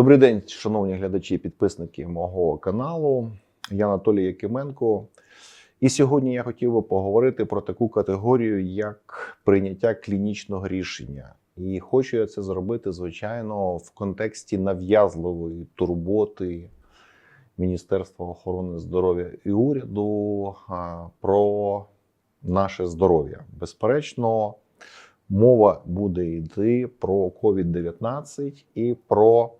Добрий день, шановні глядачі і підписники мого каналу. Я Анатолій Якименко. І сьогодні я хотів би поговорити про таку категорію, як прийняття клінічного рішення. І хочу я це зробити, звичайно, в контексті нав'язливої турботи Міністерства охорони здоров'я і уряду про наше здоров'я. Безперечно, мова буде йти про COVID-19 і про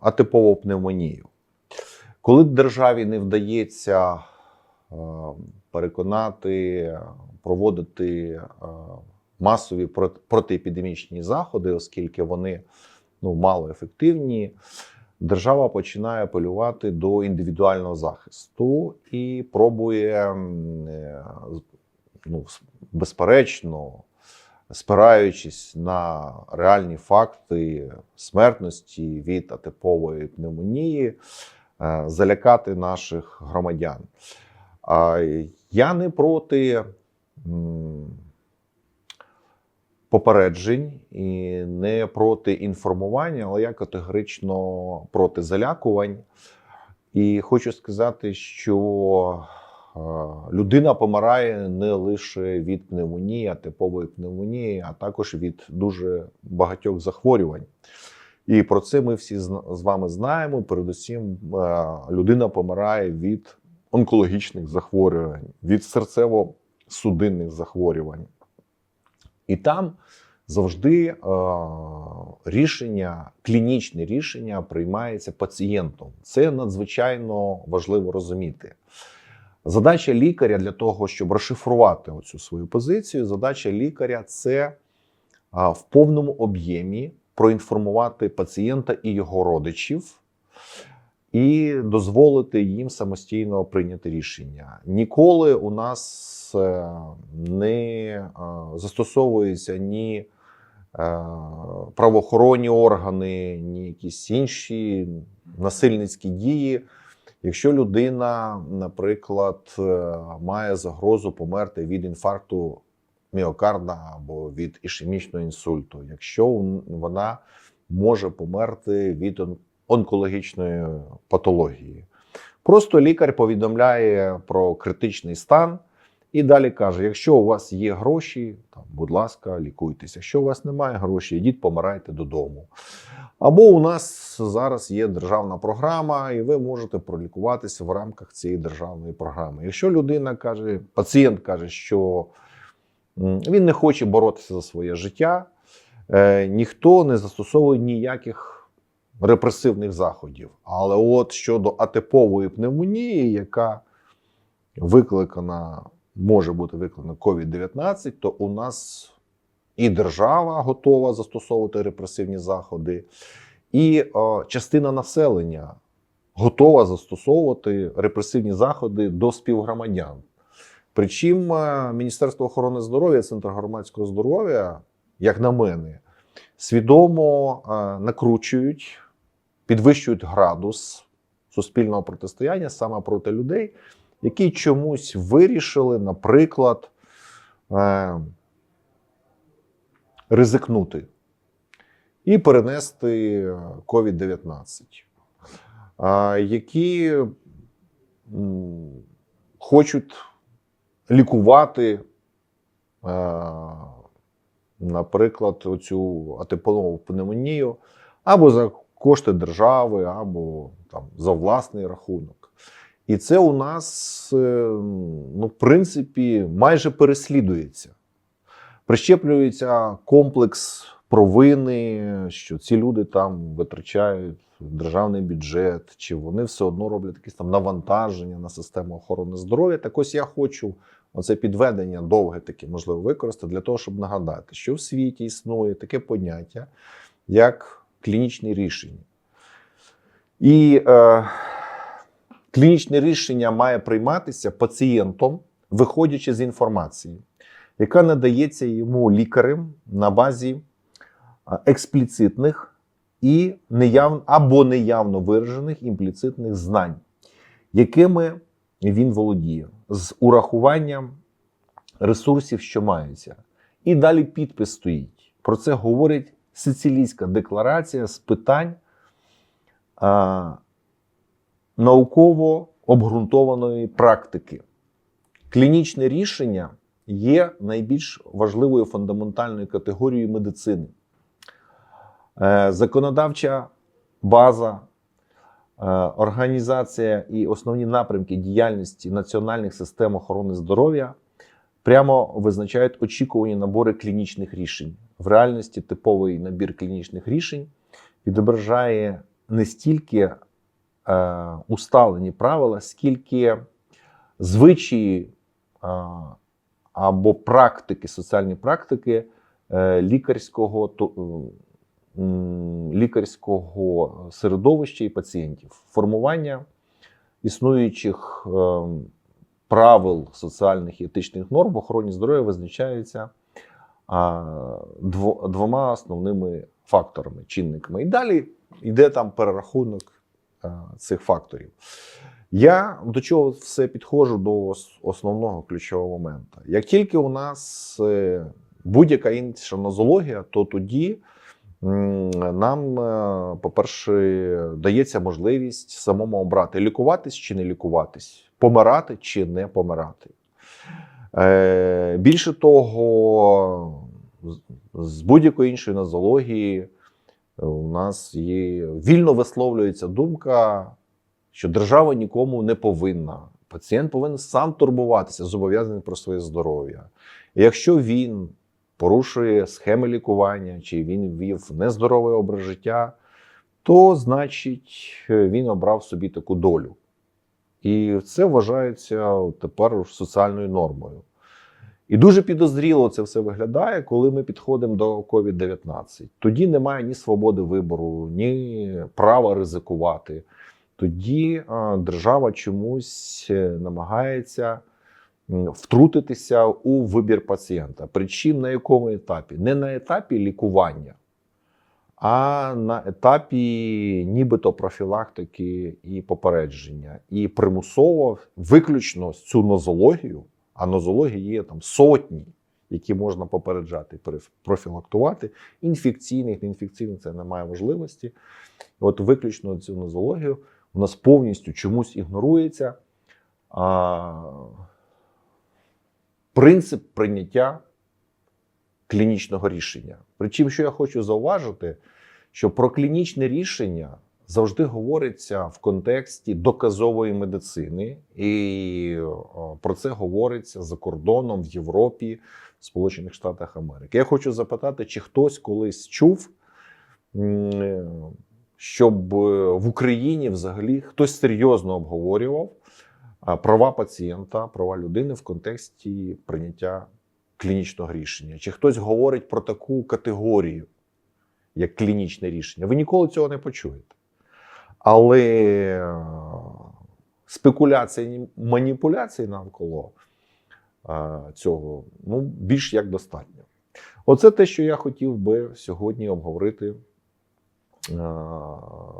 атипову пневмонію. Коли державі не вдається переконати, проводити масові проти- протиепідемічні заходи, оскільки вони ну, мало ефективні, держава починає апелювати до індивідуального захисту і пробує, е, ну, безперечно, спираючись на реальні факти смертності від атипової пневмонії, е, залякати наших громадян. Я не проти попереджень і не проти інформування, але я категорично проти залякувань. І хочу сказати, що людина помирає не лише від пневмонії, типової пневмонії, а також від дуже багатьох захворювань. І про це ми всі з вами знаємо. Передусім, е, людина помирає від онкологічних захворювань, від серцево-судинних захворювань. І там завжди е, рішення, клінічне рішення приймається пацієнтом. Це надзвичайно важливо розуміти. Задача лікаря для того, щоб розшифрувати оцю свою позицію, задача лікаря це в повному об'ємі проінформувати пацієнта і його родичів. І дозволити їм самостійно прийняти рішення. Ніколи у нас е, не застосовуються ні е, правоохоронні органи, ні якісь інші насильницькі дії. Якщо людина, наприклад, е, має загрозу померти від інфаркту міокарда або від ішемічного інсульту, якщо вона може померти від онкологічної патології. Просто лікар повідомляє про критичний стан і далі каже: якщо у вас є гроші, там, будь ласка, лікуйтеся. Якщо у вас немає грошей, йдіть помирайте додому. Або у нас зараз є державна програма, і ви можете пролікуватися в рамках цієї державної програми. Якщо людина каже, пацієнт каже, що він не хоче боротися за своє життя, е, ніхто не застосовує ніяких репресивних заходів. Але от щодо атипової пневмонії, яка викликана, може бути викликана COVID-19, то у нас і держава готова застосовувати репресивні заходи, і о, частина населення готова застосовувати репресивні заходи до співгромадян. Причому е, Міністерство охорони здоров'я, Центр громадського здоров'я, як на мене, свідомо е, накручують, підвищують градус суспільного протистояння саме проти людей, які чомусь вирішили, наприклад, е, ризикнути і перенести е, COVID-19, е, які м, хочуть лікувати, е, наприклад, оцю атипову пневмонію або за кошти держави, або там за власний рахунок. І це у нас, е, ну, в принципі, майже переслідується. Прищеплюється комплекс провини, що ці люди там витрачають державний бюджет, чи вони все одно роблять якісь там навантаження на систему охорони здоров'я. Так ось я хочу оце підведення довге таке можливо використати для того, щоб нагадати, що в світі існує таке поняття, як клінічні рішення. І е, клінічне рішення має прийматися пацієнтом, виходячи з інформації, яка надається йому лікарем на базі експліцитних і неяв... або неявно виражених імпліцитних знань, якими він володіє, з урахуванням ресурсів, що маються. І далі підпис стоїть. Про це говорить Сицилійська декларація з питань науково обґрунтованої практики. Клінічне рішення є найбільш важливою фундаментальною категорією медицини. Е, Законодавча база, е, організація і основні напрямки діяльності національних систем охорони здоров'я прямо визначають очікувані набори клінічних рішень. В реальності типовий набір клінічних рішень відображає не стільки усталені правила, скільки звичаї е, або практики, соціальні практики е, лікарського, лікарського середовища і пацієнтів, формування існуючих е, правил соціальних і етичних норм в охороні здоров'я визначаються двома основними факторами, чинниками. І далі йде там перерахунок цих факторів. Я до чого все підходжу до основного ключового моменту. Як тільки у нас е, будь-яка інша нозологія, то тоді нам, е, по-перше, дається можливість самому обрати лікуватись чи не лікуватись, помирати чи не помирати. Е, Більше того, з- будь-якої іншої нозології е, у нас є вільно висловлюється думка, що держава нікому не повинна. Пацієнт повинен сам турбуватися, зобов'язаний про своє здоров'я. І якщо він порушує схеми лікування, чи він ввів нездоровий образ життя, то значить він обрав собі таку долю. І це вважається тепер соціальною нормою. І дуже підозріло це все виглядає, коли ми підходимо до COVID-19. Тоді немає ні свободи вибору, ні права ризикувати. Тоді держава чомусь е, намагається втрутитися у вибір пацієнта. Причому на якому етапі? Не на етапі лікування, а на етапі нібито профілактики і попередження. І примусово виключно цю нозологію, а нозології є там сотні, які можна попереджати, профілактувати. Інфекційних, неінфекційних це немає можливості. От виключно цю нозологію у нас повністю чомусь ігнорується а, принцип прийняття клінічного рішення. Причому, що я хочу зауважити, що про клінічне рішення завжди говориться в контексті доказової медицини, і про це говориться за кордоном в Європі, в Сполучених Штатах Америки. Я хочу запитати, чи хтось колись чув, щоб е, в Україні взагалі хтось серйозно обговорював права пацієнта, права людини в контексті прийняття клінічного рішення. Чи хтось говорить про таку категорію, як клінічне рішення? Ви ніколи цього не почуєте. Але е, спекуляції, і маніпуляції навколо е, цього ну, більш як достатньо. Оце те, що я хотів би сьогодні обговорити е,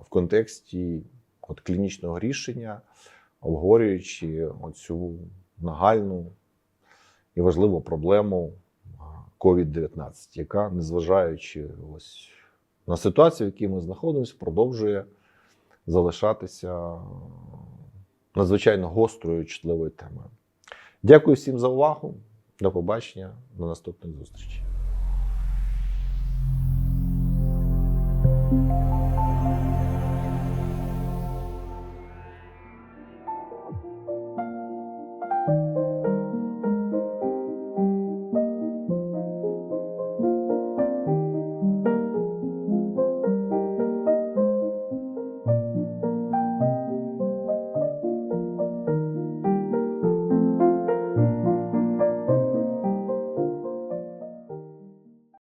в контексті от клінічного рішення, обговорюючи оцю нагальну і важливу проблему а, COVID-19, яка, незважаючи ось на ситуацію, в якій ми знаходимося, продовжує залишатися надзвичайно гострою чутливою темою. Дякую всім за увагу. До побачення, до наступних зустрічей.